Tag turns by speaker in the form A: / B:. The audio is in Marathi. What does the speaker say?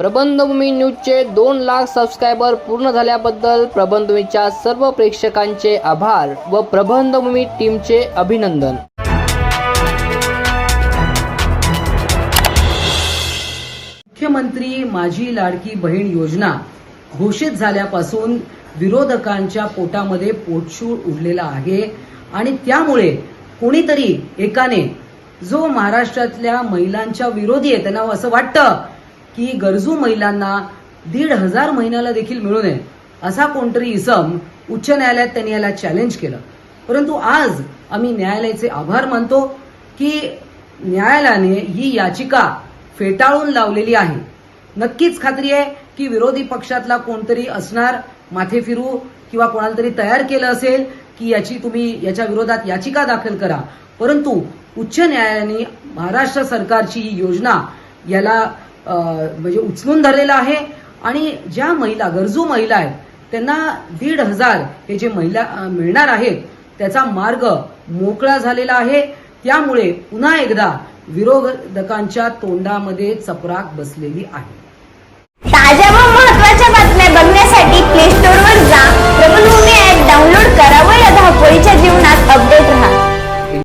A: प्रबंधभूमी न्यूजचे दोन लाख सबस्क्रायबर पूर्ण झाल्याबद्दल प्रबंधभूमीच्या सर्व प्रेक्षकांचे आभार व प्रबंधभूमी टीमचे अभिनंदन.
B: मुख्यमंत्री माझी लाडकी बहीण योजना घोषित झाल्यापासून विरोधकांच्या पोटामध्ये पोटशूळ उडलेला आहे आणि त्यामुळे कोणीतरी एकाने जो महाराष्ट्रातल्या महिलांच्या विरोधी आहे त्यांना असं वाटतं की गरजू महिलांना दीड हजार महिन्याला देखील मिळू नये असा कोणतरी इसम उच्च न्यायालयात त्यांनी याला चॅलेंज केलं. परंतु आज आम्ही न्यायालयाचे आभार मानतो की न्यायालयाने ही याचिका फेटाळून लावलेली आहे. नक्कीच खात्री आहे की विरोधी पक्षातला कोणतरी असणार माथे फिरू किंवा कोणाला तरी तयार केलं असेल की याची तुम्ही याच्या विरोधात याचिका दाखल करा. परंतु उच्च न्यायालयाने महाराष्ट्र सरकारची ही योजना याला म्हणजे उचलून धरलेलं आहे. आणि ज्या महिला गरजू महिला आहेत त्यांना दीड हजार हे जे महिला मिळणार आहेत त्याचा मार्ग मोकळा झालेला आहे. त्यामुळे पुन्हा एकदा विरोधकांच्या तोंडामध्ये चपराक बसलेली आहे.